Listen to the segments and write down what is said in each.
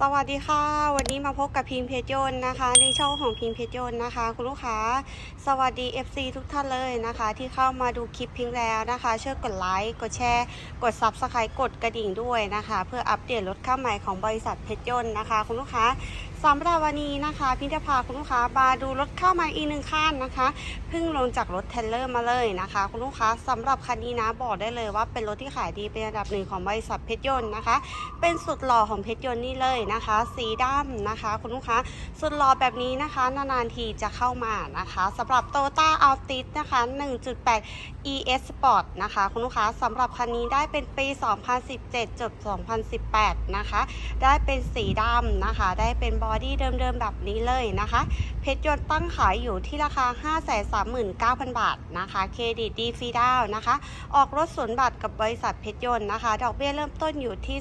สวัสดีค่ะ วันนี้มาพบกับพิมเพชรยนต์นะคะ ในช่องของพิมเพชรยนต์นะคะ คุณลูกค้า สวัสดี FC ทุกท่านเลยนะคะ ที่เข้ามาดูคลิปพิงแล้วนะคะช่วยกดไลค์กดแชร์ กด Subscribe กดกระดิ่งด้วยนะคะ เพื่ออัปเดตรถข้าใหม่ของบริษัทเพชรยนต์นะคะ คุณลูกค้าสำหรับวันนี้นะคะ พิมจะพาคุณลูกค้ามาดูรถเข้าใหม่อีกหนึ่งคันนะคะเพิ่งลงจากรถเทรลเลอร์มาเลยนะคะ คุณลูกค้าสำหรับคันนี้นะบอกได้เลยว่าเป็นรถที่ขายดีเป็นอันดับหนึ่งของบริษัทเพชรยนต์นะคะ เป็นสุดหล่อของเพชรยนต์นี่เลยนะคะ สีดำนะคะ คุณลูกค้าสุดหล่อแบบนี้นะคะ นานๆทีจะเข้ามานะคะสำหรับ t o y o t a a l t i s นะคะ 1.8 ES Sport นะคะ คุณลูกค้าสำหรับคันนี้ได้เป็นปี 2017 จบ 2018 นะคะ ได้เป็นสีดำนะคะ ได้เป็นบอดี้เดิมๆแบบนี้เลยนะคะ เพชรยนต์ตั้งขายอยู่ที่ราคา 539,000 บาทนะคะ เครดิตดีฟรีดาวนะคะ ออกรถสวนบัตรกับบริษัทเพชรยนต์นะคะ ดอกเบี้ยเริ่มต้นอยู่ที่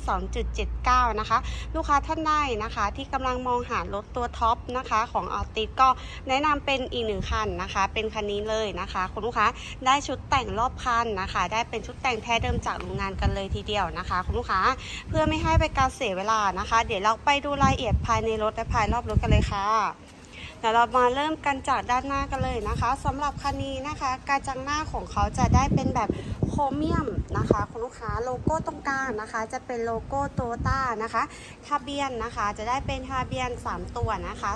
2.79 นะคะ ลูกค้าท่านใดนะคะ ที่กำลังมองหารถตัวท็อปนะคะของอัลติสก็แนะนำเป็นอีกหนึ่งคันนะคะ เป็นคันนี้เลยนะคะ คุณลูกค้าได้ชุดแต่งรอบคันนะคะ ได้เป็นชุดแต่งแท้เดิมจากโรงงานกันเลยทีเดียวนะคะ คุณลูกค้าเพื่อไม่ให้ไปนการเสียเวลานะคะ เดี๋ยวเราไปดูรายละเอียดภายในรถและภายรอบรถกันเลยค่ะเดี๋ยวเรามาเริ่มกันจากด้านหน้ากันเลยนะคะสำหรับคันนี้นะคะ กระจังหน้าของเขาจะได้เป็นแบบ โครเมียมนะคะคุณลูกค้าโลโก้ตรงกลางนะคะ จะเป็นโลโก้โตต้านะคะทะเบียนนะคะจะได้เป็นทะเบียน 3 ตัวนะคะ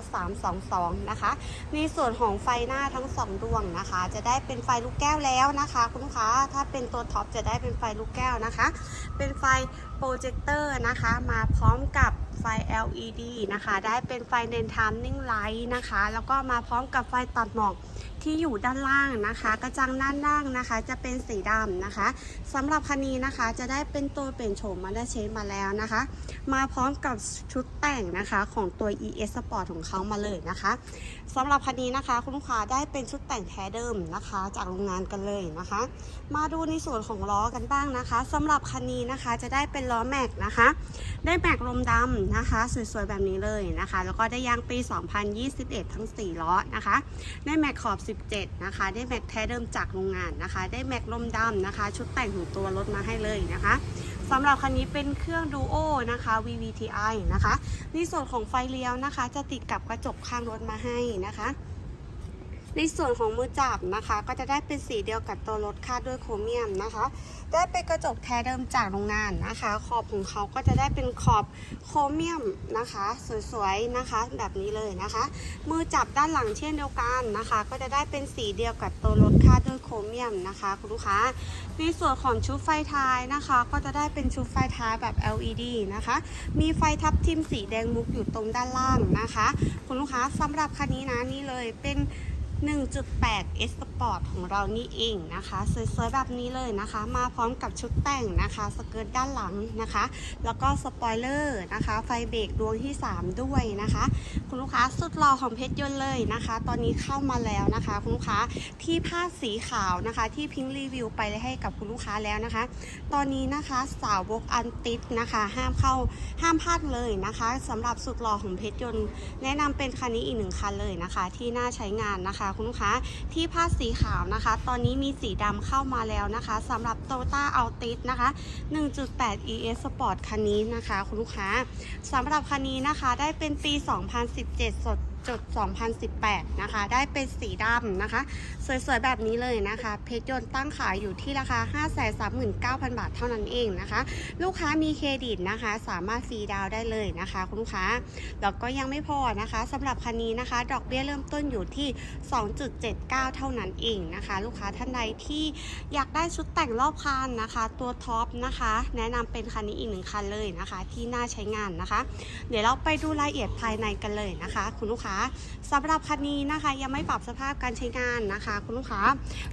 322 นะคะ ในส่วนของไฟหน้าทั้ง 2 ดวงนะคะ จะได้เป็นไฟลูกแก้วแล้วนะคะคุณลูกค้าถ้าเป็นตัวท็อปจะได้เป็นไฟลูกแก้วนะคะ เป็นไฟโปรเจคเตอร์นะคะมาพร้อมกับไฟ LED นะคะ ได้เป็นไฟเดนทามนิ่งไลท์นะคะ แล้วก็มาพร้อมกับไฟตัดหมอกที่อยู่ด้านล่างนะคะ กระจังด้านล่างนะคะ จะเป็นสีดำนะคะสำหรับคันนี้นะคะจะได้เป็นตัวเปลี่ยนโฉมมาได้เชนมาแล้วนะคะ มาพร้อมกับชุดแต่งนะคะของตัว ES Sport ของเขามาเลยนะคะสำหรับคันนี้นะคะ คุณลูกค้าได้เป็นชุดแต่งแท้เดิมนะคะ จากโรงงานกันเลยนะคะ มาดูในส่วนของล้อกันบ้างนะคะสำหรับคันนี้นะคะจะได้เป็นล้อแม็กนะคะ ได้แม็กลมดำนะคะ สวยๆแบบนี้เลยนะคะ แล้วก็ได้ยางปี 2021 ทั้ง 4 ล้อนะคะ ได้แม็กขอบ17นะคะ ได้แม็กแท้เดิมจากโรงงานนะคะ ได้แม็กลมดำนะคะ ชุดแต่งของตัวรถมาให้เลยนะคะสำหรับคันนี้เป็นเครื่องดูโอนะคะ VVTi นะคะ ในส่วนของไฟเลี้ยวนะคะ จะติดกับกระจกข้างรถมาให้นะคะ ในส่วนของมือจับนะคะ ก็จะได้เป็นสีเดียวกับตัวรถคาดด้วยโครเมียมนะคะ ได้เป็นกระจกแท้เดิมจากโรงงานนะคะ ขอบของเขาก็จะได้เป็นขอบโครเมียมนะคะ สวยๆนะคะ แบบนี้เลยนะคะ มือจับด้านหลังเช่นเดียวกันนะคะ ก็จะได้เป็นสีเดียวกับตัวรถคาดด้วยโครเมียมนะคะคุณลูกค้า ในส่วนของชุดไฟท้ายนะคะ ก็จะได้เป็นชุดไฟท้ายแบบ LED นะคะ มีไฟทับทิมสีแดงมุกอยู่ตรงด้านล่างนะคะ คุณลูกค้าสำหรับคันนี้นะนี่เลยเป็น 1.8 S Sport ของเรานี่เองนะคะ สวยๆ แบบนี้เลยนะคะ มาพร้อมกับชุดแต่งนะคะ สเกิร์ตด้านหลังนะคะ แล้วก็สปอยเลอร์นะคะ ไฟเบรกดวงที่ 3 ด้วยนะคะ คุณลูกค้าสุดหล่อของเพชรยนต์เลยนะคะ ตอนนี้เข้ามาแล้วนะคะ คุณลูกค้าที่ผ้าสีขาวนะคะ ที่พิงรีวิวไปให้กับคุณลูกค้าแล้วนะคะ ตอนนี้นะคะสาวกอันติดนะคะ ห้ามเข้าห้ามพลาดเลยนะคะสำหรับสุดหล่อของเพชรยนต์ แนะนำเป็นคันนี้อีกหนึ่งคันเลยนะคะ ที่น่าใช้งานนะคะคุณลูกค้าที่ผ้าสีขาวนะคะ ตอนนี้มีสีดำเข้ามาแล้วนะคะสำหรับ t o y o t a a l t i s นะคะ 1.8 ES Sport คันนี้นะคะ คุณลูกค้าสำหรับคันนี้นะคะได้เป็นปี 2017 สด จด 2018 นะคะ ได้เป็นสีดำนะคะ สวยๆ แบบนี้เลยนะคะ เพชรยนต์ตั้งขายอยู่ที่ราคา 539,000 บาทเท่านั้นเองนะคะ ลูกค้ามีเครดิตนะคะ สามารถฟรีดาวได้เลยนะคะ คุณลูกค้า แล้วก็ยังไม่พอนะคะสำหรับคันนี้นะคะ ดอกเบี้ยเริ่มต้นอยู่ที่ 2.79 เท่านั้นเองนะคะ ลูกค้าท่านใดที่อยากได้ชุดแต่งรอบคันนะคะ ตัวท็อปนะคะ แนะนำเป็นคันนี้อีกหนึ่งคันเลยนะคะ ที่น่าใช้งานนะคะ เดี๋ยวเราไปดูรายละเอียดภายในกันเลยนะคะ คุณลูกค้าสำหรับคันนี้นะคะ ยังไม่ปรับสภาพการใช้งานนะคะ คุณลูกค้า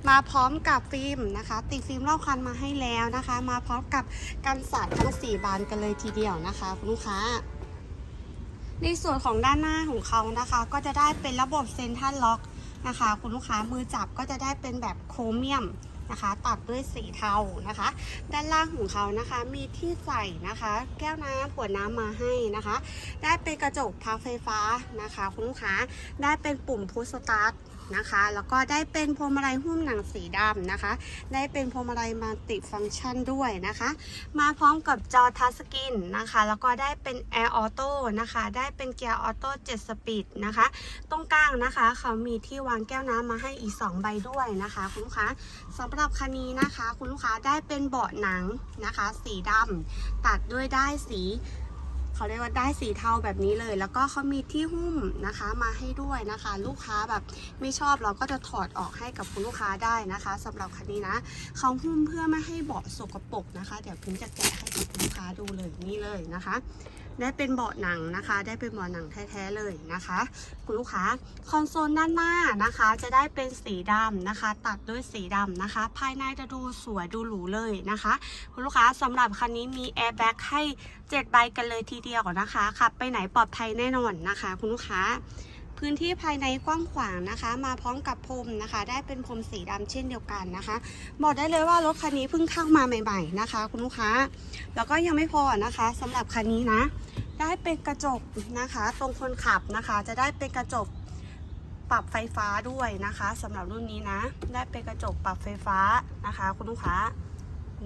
มาพร้อมกับฟิล์มนะคะ ติดฟิล์มรอบคันมาให้แล้วนะคะ มาพร้อมกับกันสาดทั้ง 4 บานกันเลยทีเดียวนะคะ คุณลูกค้าในส่วนของด้านหน้าของเขานะคะ ก็จะได้เป็นระบบเซ็นทรัลล็อกนะคะ คุณลูกค้ามือจับก็จะได้เป็นแบบโครเมียม นะคะ ตัดด้วยสีเทานะคะ ด้านล่างของเขานะคะมีที่ใส่นะคะ แก้วน้ำขวดน้ำมาให้นะคะ ได้เป็นกระจกพับไฟฟ้านะคะ คุณลูกค้าได้เป็นปุ่มพุชสตาร์ท นะคะ แล้วก็ได้เป็นพวงมาลัยหุ้มหนังสีดำนะคะ ได้เป็นพวงมาลัยมัลติฟังก์ชันด้วยนะคะ มาพร้อมกับจอทัชสกรีนนะคะ แล้วก็ได้เป็นแอร์ออโต้นะคะ ได้เป็นเกียร์ออโต้7สปีดนะคะ ตรงกลางนะคะเขามีที่วางแก้วน้ำมาให้อีก 2 ใบด้วยนะคะ คุณลูกค้าสำหรับคันนี้นะคะ คุณลูกค้าได้เป็นเบาะหนังนะคะ สีดำตัดด้วยได้สี เขาเรียกว่าได้สีเทาแบบนี้เลย แล้วก็เขามีที่หุ้มนะคะมาให้ด้วยนะคะ ลูกค้าแบบไม่ชอบเราก็จะถอดออกให้กับคุณลูกค้าได้นะคะสำหรับคันนี้นะเขาหุ้มเพื่อไม่ให้เบาะสกปรกนะคะ เดี๋ยวพิมจะแกะให้กับคุณลูกค้าดูเลยนี่เลยนะคะ ได้เป็นเบาะหนังนะคะ ได้เป็นเบาะหนังแท้ๆเลยนะคะ คุณลูกค้าคอนโซลด้านหน้านะคะ จะได้เป็นสีดำนะคะ ตัดด้วยสีดำนะคะ ภายในจะดูสวยดูหรูเลยนะคะ คุณลูกค้าสำหรับคันนี้มีแอร์แบ็กให้7ใบกันเลยทีเดียวนะคะขับไปไหนปลอดภัยแน่นอนนะคะ คุณลูกค้า พื้นที่ภายในกว้างขวางนะคะ มาพร้อมกับพรมนะคะ ได้เป็นพรมสีดำเช่นเดียวกันนะคะ บอกได้เลยว่ารถคันนี้เพิ่งเข้ามาใหม่ ๆนะคะ คุณลูกค้า แล้วก็ยังไม่พอนะคะสำหรับคันนี้นะ ได้เป็นกระจกนะคะ ตรงคนขับนะคะ จะได้เป็นกระจกปรับไฟฟ้าด้วยนะคะสำหรับรุ่นนี้นะ ได้เป็นกระจกปรับไฟฟ้านะคะ คุณลูกค้า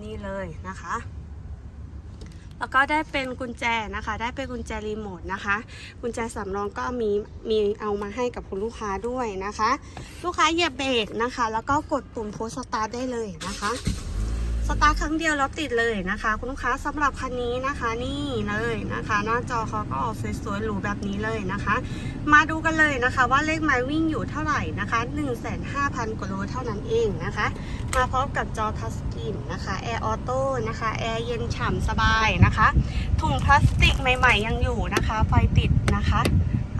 นี่เลยนะคะ แล้วก็ได้เป็นกุญแจนะคะ ได้เป็นกุญแจรีโมทนะคะ กุญแจสำรองก็มีมีเอามาให้กับคุณลูกค้าด้วยนะคะ ลูกค้าเหยียบเบรกนะคะ แล้วก็กดปุ่มโพสตาร์ได้เลยนะคะ สตาร์ทครั้งเดียวแล้วติดเลยนะคะ คุณลูกค้าสำหรับคันนี้นะคะนี่เลยนะคะ หน้าจอเขาก็ออกสวยๆหรูแบบนี้เลยนะคะ มาดูกันเลยนะคะ ว่าเลขไมล์วิ่งอยู่เท่าไหร่นะคะ15,000กว่าโลเท่านั้นเองนะคะ มาพร้อมกับจอทัชสกรีนนะคะแอร์ออโต้นะคะแอร์เย็นฉ่ำสบายนะคะถุงพลาสติกใหม่ ๆ ยังอยู่นะคะ ไฟติดนะคะ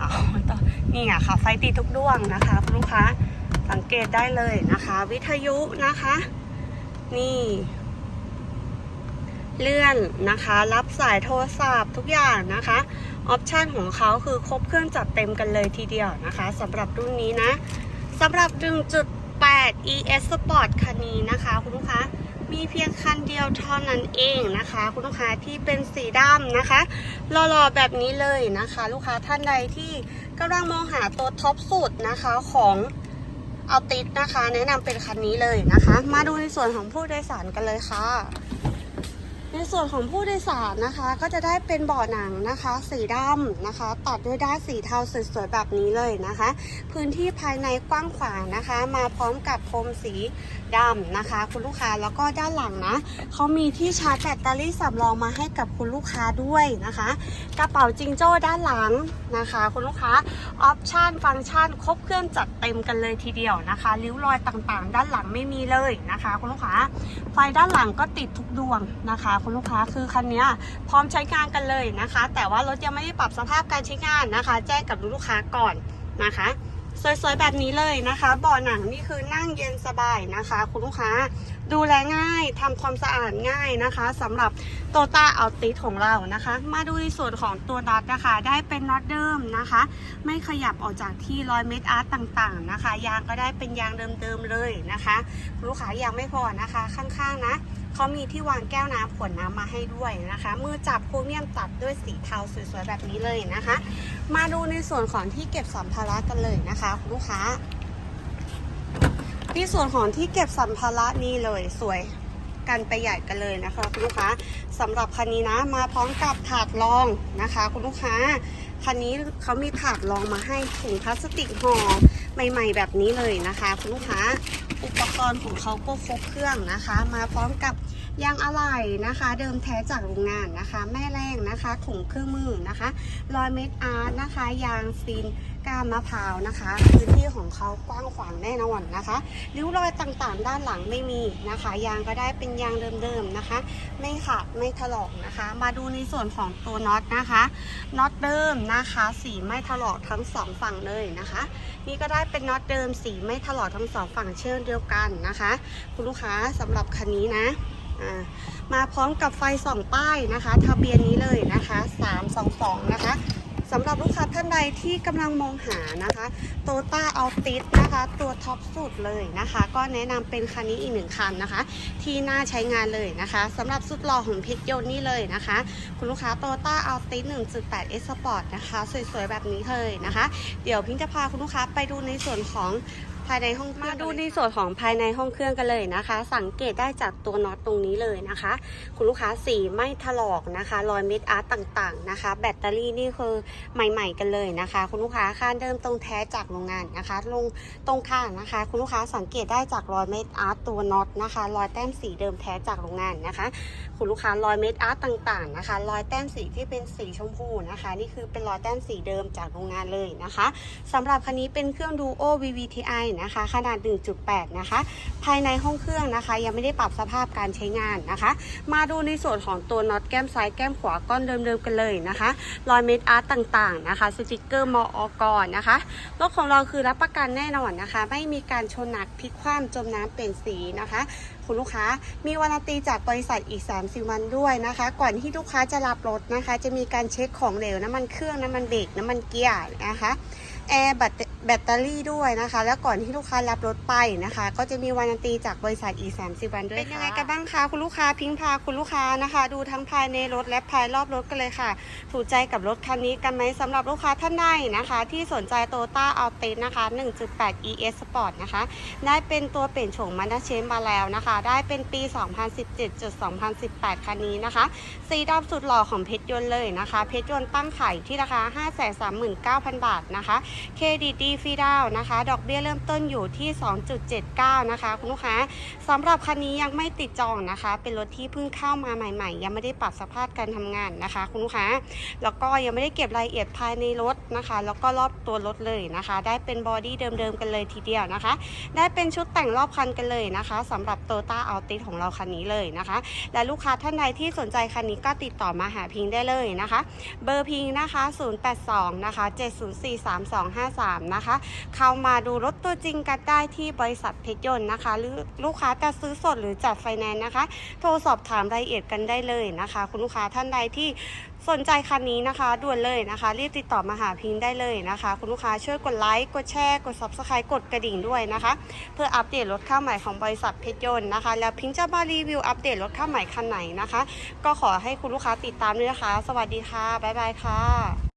อ๋อต่อนี่อะค่ะ ไฟติดทุกดวงนะคะคุณลูกค้าสังเกตได้เลยนะคะ วิทยุนะคะ นี่ เลื่อนนะคะ รับสายโทรศัพท์ทุกอย่างนะคะ ออปชันของเขาคือครบเครื่องจัดเต็มกันเลยทีเดียวนะคะสำหรับรุ่นนี้นะสำหรับ 1.8 ES Sport คันนี้นะคะ คุณลูกค้ามีเพียงคันเดียวเท่านั้นเองนะคะ คุณลูกค้าที่เป็นสีดำนะคะหล่อๆแบบนี้เลยนะคะ ลูกค้าท่านใดที่กำลังมองหาตัวท็อปสุดนะคะของ เอาติดนะคะ แนะนำเป็นคันนี้เลยนะคะ มาดูในส่วนของผู้โดยสารกันเลยค่ะ ในส่วนของผู้โดยสารนะคะ ก็จะได้เป็นเบาะหนังนะคะ สีดำนะคะ ตัดด้วยด้านสีเทาสวยๆแบบนี้เลยนะคะ พื้นที่ภายในกว้างขวางนะคะ มาพร้อมกับพรมสีดำนะคะ คุณลูกค้าแล้วก็ด้านหลังนะเขามีที่ชาร์จแบตเตอรี่สำรองมาให้กับคุณลูกค้าด้วยนะคะ กระเป๋าจิงโจ้ด้านหลังนะคะ คุณลูกค้าออปชันฟังก์ชันครบเครื่องจัดเต็มกันเลยทีเดียวนะคะริ้วรอยต่างๆ ด้านหลังไม่มีเลยนะคะ คุณลูกค้าไฟด้านหลังก็ติดทุกดวงนะคะคุณลูกค้าคือคันนี้พร้อมใช้งานกันเลยนะคะ แต่ว่ารถยังไม่ได้ปรับสภาพการใช้งานนะคะ แจ้งกับลูกค้าก่อนนะคะสวยๆแบบนี้เลยนะคะเบาะหนังนี่คือนั่งเย็นสบายนะคะ คุณลูกค้าดูแลง่ายทำความสะอาดง่ายนะคะสำหรับโตต้าเอาติของเรานะคะ มาดูในส่วนของตัวน็อตนะคะ ได้เป็นน็อตเดิมนะคะ ไม่ขยับออกจากที่รอยเม็ดอาร์ตต่างๆนะคะ ยางก็ได้เป็นยางเดิมๆเลยนะคะคุณลูกค้ายังไม่พอนะคะข้างๆนะ เขามีที่วางแก้วน้ำขวดน้ำมาให้ด้วยนะคะ มือจับโครเมียมตัดด้วยสีเทาสวยๆแบบนี้เลยนะคะ มาดูในส่วนของที่เก็บสัมภาระกันเลยนะคะคุณลูกค้าที่ส่วนของที่เก็บสัมภาระนี่เลยสวยกันไปใหญ่กันเลยนะคะคุณลูกค้าสำหรับคันนี้นะมาพร้อมกับถาดรองนะคะ คุณลูกค้าคันนี้เขามีถาดรองมาให้ถุงพลาสติกห่อใหม่ ๆ แบบนี้เลยนะคะ คุณลูกค้า อุปกรณ์ของเขาก็ครบเครื่องนะคะ มาพร้อมกับยางอะไหล่นะคะ เดิมแท้จากโรงงานนะคะ แม่แรงนะคะถุงเครื่องมือนะคะรอยเม็ดอาร์ตนะคะ ยางซีน ก้านมะพร้าวนะคะ พื้นที่ของเขากว้างขวางแน่นอนนะคะริ้วรอยต่างๆ ด้านหลังไม่มีนะคะ ยางก็ได้เป็นยางเดิมๆนะคะ ไม่ขาดไม่ถลอกนะคะ มาดูในส่วนของตัวน็อตนะคะน็อตเดิมนะคะ สีไม่ถลอกทั้งสองฝั่งเลยนะคะ นี่ก็ได้เป็นน็อตเดิม สีไม่ถลอกทั้งสองฝั่งเช่นเดียวกันนะคะ คุณลูกค้าสำหรับคันนี้นะมาพร้อมกับไฟส่องป้ายนะคะ ทะเบียนนี้เลยนะคะ 322 นะคะ สำหรับลูกค้าท่านใดที่กำลังมองหานะคะโตต้าอัลติสนะคะ ตัวท็อปสุดเลยนะคะ ก็แนะนำเป็นคันนี้อีกหนึ่งคันนะคะ ที่น่าใช้งานเลยนะคะสำหรับสุดหล่อของเพชรยนนี่เลยนะคะ คุณลูกค้าโตต้าอัลติส1.8 S Sport นะคะ สวยๆ แบบนี้เลยนะคะ เดี๋ยวพิงจะพาคุณลูกค้าไปดูในส่วนของ ภายในห้องมาดูในส่วนของภายในห้องเครื่องกันเลยนะคะ สังเกตได้จากตัวน็อตตรงนี้เลยนะคะ คุณลูกค้าสีไม่ถลอกนะคะรอยเม็ดอาร์ตต่างๆนะคะ แบตเตอรี่นี่คือใหม่ ๆ กันเลยนะคะ คุณลูกค้าค่าเดิมตรงแท้จากโรงงานนะคะ ลงตรงข้างนะคะ คุณลูกค้าสังเกตได้จากรอยเม็ดอาร์ตตัวน็อตนะคะ รอยแต้มสีเดิมแท้จากโรงงานนะคะ คุณลูกค้ารอยเม็ดอาร์ตต่างๆนะคะ รอยแต้มสีที่เป็นสีชมพูนะคะ นี่คือเป็นรอยแต้มสีเดิมจากโรงงานเลยนะคะสำหรับคันนี้เป็นเครื่อง Duo VVTi นะคะ ขนาด 1.8 นะคะ ภายในห้องเครื่องนะคะ ยังไม่ได้ปรับสภาพการใช้งานนะคะ มาดูในส่วนของตัวน็อตแก้มซ้ายแก้มขวาก้อนเดิมๆกันเลยนะคะรอยเม็ดอาร์ตต่างๆนะคะสติกเกอร์มออกรนะคะรถของเราคือรับประกันแน่นอนนะคะ ไม่มีการชนหนักพลิกคว่ำจมน้ำเป็นสีนะคะ คุณลูกค้ามีวารันตีจากบริษัทอีก30วันด้วยนะคะ ก่อนที่ลูกค้าจะรับรถนะคะ จะมีการเช็คของเหลวน้ำมันเครื่องน้ำมันเบรกน้ำมันเกียร์นะคะแอร์แบต แบตเตอรี่ด้วยนะคะ แล้วก่อนที่ลูกค้ารับรถไปนะคะ ก็จะมีวารันตีจากบริษัทอีก30วันด้วยเป็นยังไงกันบ้างคะคุณลูกค้าพิงพาคุณลูกค้านะคะ ดูทั้งภายในรถและภายรอบรถกันเลยค่ะ ถูกใจกับรถคันนี้กันไหมสำหรับลูกค้าท่านใดนะคะ ที่สนใจโตต้าอัลตินะคะ 1.8 ES Sport นะคะ ได้เป็นตัวเปลี่ยนโฉมมันดาเชนมาแล้วนะคะ ได้เป็นปี 2017จุด2018 คันนี้นะคะสีดำสุดหล่อของเพชรยนต์เลยนะคะ เพชรยนต์ตั้งขายที่ราคา 539,000 บาทนะคะเครดิตดีฟรีดาวนะคะ ดอกเบี้ยเริ่มต้นอยู่ที่ 2.79 นะคะ คุณลูกค้าสำหรับคันนี้ยังไม่ติดจองนะคะ เป็นรถที่เพิ่งเข้ามาใหม่ ๆ ยังไม่ได้ปรับสภาพการทำงานนะคะ คุณลูกค้า แล้วก็ยังไม่ได้เก็บรายละเอียดภายในรถนะคะ แล้วก็รอบตัวรถเลยนะคะ ได้เป็นบอดี้เดิมๆกันเลยทีเดียวนะคะ ได้เป็นชุดแต่งรอบคันกันเลยนะคะสำหรับ t o ต้าอัลติของเราคันนี้เลยนะคะ และลูกค้าท่านใดที่สนใจคันนี้ก็ติดต่อมาหาพิงได้เลยนะคะ เบอร์พิงนะคะ 082 นะคะ 7043253นะคะ เข้ามาดูรถตัวจริงกันได้ที่บริษัทเพชรยนต์นะคะ หรือลูกค้าจะซื้อสดหรือจัดไฟแนนซ์นะคะ โทรสอบถามรายละเอียดกันได้เลยนะคะ คุณลูกค้าท่านใดที่สนใจคันนี้นะคะด่วนเลยนะคะ รีบติดต่อมาหาพิงได้เลยนะคะ คุณลูกค้าช่วยกดไลค์กดแชร์กด subscribe กดกระดิ่งด้วยนะคะ เพื่ออัปเดตรถข้าวใหม่ของบริษัทเพชรยนต์นะคะ แล้วพิงจะมารีวิวอัปเดตรถข้าวใหม่คันไหนนะคะ ก็ขอให้คุณลูกค้าติดตามด้วยนะคะ สวัสดีค่ะบ๊ายบายค่ะ